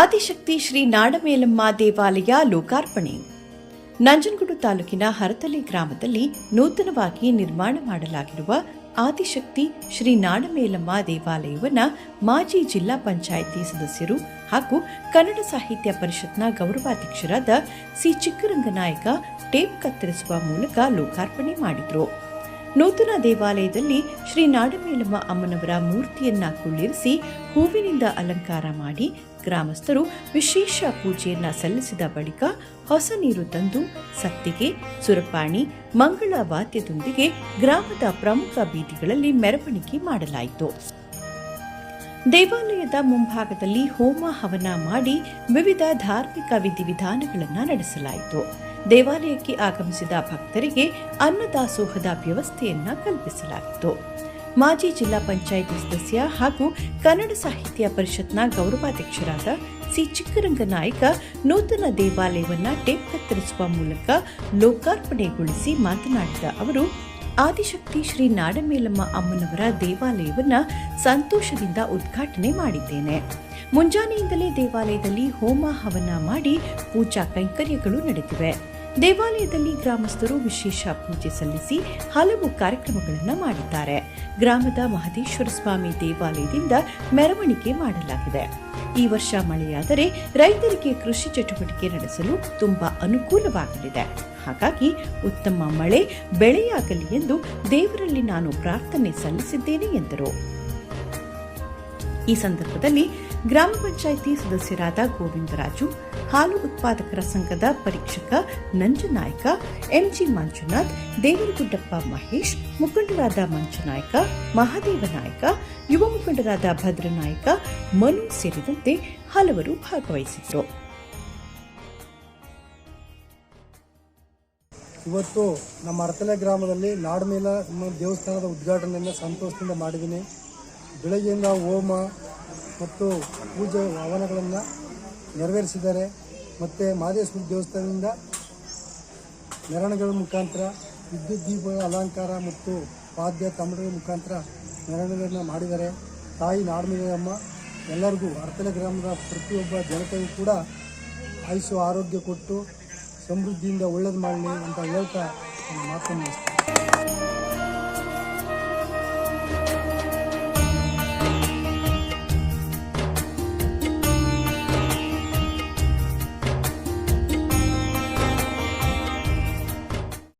ಆದಿಶಕ್ತಿ ಶ್ರೀ ನಾಡಮೇಲಮ್ಮ ದೇವಾಲಯ ಲೋಕಾರ್ಪಣೆ. ನಂಜನಗೂಡು ತಾಲೂಕಿನ ಹರತಲೆ ಗ್ರಾಮದಲ್ಲಿ ನೂತನವಾಗಿ ನಿರ್ಮಾಣ ಮಾಡಲಾಗಿರುವ ಆದಿಶಕ್ತಿ ಶ್ರೀ ನಾಡಮೇಲಮ್ಮ ದೇವಾಲಯವನ್ನು ಮಾಜಿ ಜಿಲ್ಲಾ ಪಂಚಾಯಿತಿ ಸದಸ್ಯರು ಹಾಗೂ ಕನ್ನಡ ಸಾಹಿತ್ಯ ಪರಿಷತ್ನ ಗೌರವಾಧ್ಯಕ್ಷರಾದ ಸಿ ಚಿಕ್ಕರಂಗನಾಯಕ ಟೇಪ್ ಕತ್ತರಿಸುವ ಮೂಲಕ ಲೋಕಾರ್ಪಣೆ ಮಾಡಿದರು. ನೂತನ ದೇವಾಲಯದಲ್ಲಿ ಶ್ರೀ ನಾಡಮೇಲಮ್ಮ ಅಮ್ಮನವರ ಮೂರ್ತಿಯನ್ನ ಕುಳ್ಳಿರಿಸಿ ಹೂವಿನಿಂದ ಅಲಂಕಾರ ಮಾಡಿ ಗ್ರಾಮಸ್ಥರು ವಿಶೇಷ ಪೂಜೆಯನ್ನ ಸಲ್ಲಿಸಿದ ಬಳಿಕ ಹೊಸ ನೀರು ತಂದು ಸತ್ತಿಗೆ, ಸುರಪಾಣಿ, ಮಂಗಳ ವಾದ್ಯದೊಂದಿಗೆ ಗ್ರಾಮದ ಪ್ರಮುಖ ಬೀದಿಗಳಲ್ಲಿ ಮೆರವಣಿಗೆ ಮಾಡಲಾಯಿತು. ದೇವಾಲಯದ ಮುಂಭಾಗದಲ್ಲಿ ಹೋಮ ಹವನ ಮಾಡಿ ವಿವಿಧ ಧಾರ್ಮಿಕ ವಿಧಿವಿಧಾನಗಳನ್ನು ನಡೆಸಲಾಯಿತು. ದೇವಾಲಯಕ್ಕೆ ಆಗಮಿಸಿದ ಭಕ್ತರಿಗೆ ಅನ್ನದಾಸೋಹದ ವ್ಯವಸ್ಥೆಯನ್ನ ಕಲ್ಪಿಸಲಾಗಿತ್ತು. ಮಾಜಿ ಜಿಲ್ಲಾ ಪಂಚಾಯಿತಿ ಸದಸ್ಯ ಹಾಗೂ ಕನ್ನಡ ಸಾಹಿತ್ಯ ಪರಿಷತ್ನ ಗೌರವಾಧ್ಯಕ್ಷರಾದ ಸಿ ಚಿಕ್ಕರಂಗನಾಯಕ ನೂತನ ದೇವಾಲಯವನ್ನ ಟೇಪ್ ಕತ್ತರಿಸುವ ಮೂಲಕ ಲೋಕಾರ್ಪಣೆಗೊಳಿಸಿ ಮಾತನಾಡಿದ ಅವರು, ಆದಿಶಕ್ತಿ ಶ್ರೀ ನಾಡಮೇಲಮ್ಮ ಅಮ್ಮನವರ ದೇವಾಲಯವನ್ನ ಸಂತೋಷದಿಂದ ಉದ್ಘಾಟನೆ ಮಾಡಿದ್ದೇನೆ. ಮುಂಜಾನೆಯಿಂದಲೇ ದೇವಾಲಯದಲ್ಲಿ ಹೋಮ ಹವನ ಮಾಡಿ ಪೂಜಾ ಕೈಂಕರ್ಯಗಳು ನಡೆದಿವೆ. ದೇವಾಲಯದಲ್ಲಿ ಗ್ರಾಮಸ್ಥರು ವಿಶೇಷ ಪೂಜೆ ಸಲ್ಲಿಸಿ ಹಲವು ಕಾರ್ಯಕ್ರಮಗಳನ್ನು ಮಾಡಿದ್ದಾರೆ. ಗ್ರಾಮದ ಮಹದೇಶ್ವರ ಸ್ವಾಮಿ ದೇವಾಲಯದಿಂದ ಮೆರವಣಿಗೆ ಮಾಡಲಾಗಿದೆ. ಈ ವರ್ಷ ಮಳೆಯಾದರೆ ರೈತರಿಗೆ ಕೃಷಿ ಚಟುವಟಿಕೆ ನಡೆಸಲು ತುಂಬಾ ಅನುಕೂಲವಾಗಲಿದೆ. ಹಾಗಾಗಿ ಉತ್ತಮ ಮಳೆ ಬೆಳೆಯಾಗಲಿ ಎಂದು ದೇವರಲ್ಲಿ ನಾನು ಪ್ರಾರ್ಥನೆ ಸಲ್ಲಿಸಿದ್ದೇನೆ ಎಂದರು. ಈ ಸಂದರ್ಭದಲ್ಲಿ ಗ್ರಾಮ ಪಂಚಾಯಿತಿ ಸದಸ್ಯರಾದ ಗೋವಿಂದರಾಜು, ಹಾಲು ಉತ್ಪಾದಕರ ಸಂಘದ ಪರೀಕ್ಷಕ ನಂಜನಾಯ್ಕ ಎಂಜಿ ಮಂಜುನಾಥ್ ದೇವರಗುಡ್ಡಪ್ಪ ಮಹೇಶ್, ಮುಖಂಡರಾದ ಮಂಜುನಾಯ್ಕ ಮಹಾದೇವ ನಾಯಕ, ಯುವ ಮುಖಂಡರಾದ ಭದ್ರನಾಯ್ಕ ಮನು ಸೇರಿದಂತೆ ಹಲವರು ಭಾಗವಹಿಸಿದರು ಇವತ್ತು ನಮ್ಮ ಅರತಲೆ ಗ್ರಾಮದಲ್ಲಿ ನಾಡಮೇಲ ದೇವಸ್ಥಾನದ ಉದ್ಘಾಟನೆಯನ್ನು ಸಂತೋಷದಿಂದ ಮಾಡಿದ್ದೀನಿ. ಬೆಳಗ್ಗೆಯಿಂದ ಹೋಮ ಮತ್ತು ಪೂಜೆ ಹವನಗಳನ್ನು ನೆರವೇರಿಸಿದ್ದಾರೆ ಮತ್ತು ಮಹದೇಶ್ವರ ದೇವಸ್ಥಾನದಿಂದ ಮೆರವಣಿಗೆಗಳ ಮುಖಾಂತರ, ವಿದ್ಯುತ್ ದೀಪಗಳ ಅಲಂಕಾರ ಮತ್ತು ವಾದ್ಯ ತಮಿಳುಗಳ ಮುಖಾಂತರ ಮೆರವಣಿಗೆಗಳನ್ನ ಮಾಡಿದ್ದಾರೆ ತಾಯಿ ನಾಡಮಿಗಮ್ಮ ಎಲ್ಲರಿಗೂ ಅರ್ತಲೆ ಗ್ರಾಮದ ಪ್ರತಿಯೊಬ್ಬ ಜನತೆಗೂ ಕೂಡ ಆಯುಷು ಆರೋಗ್ಯ ಕೊಟ್ಟು ಸಮೃದ್ಧಿಯಿಂದ ಒಳ್ಳೇದು ಮಾಡಲಿ ಅಂತ ಹೇಳ್ತಾ ಮಾತನ್ನು.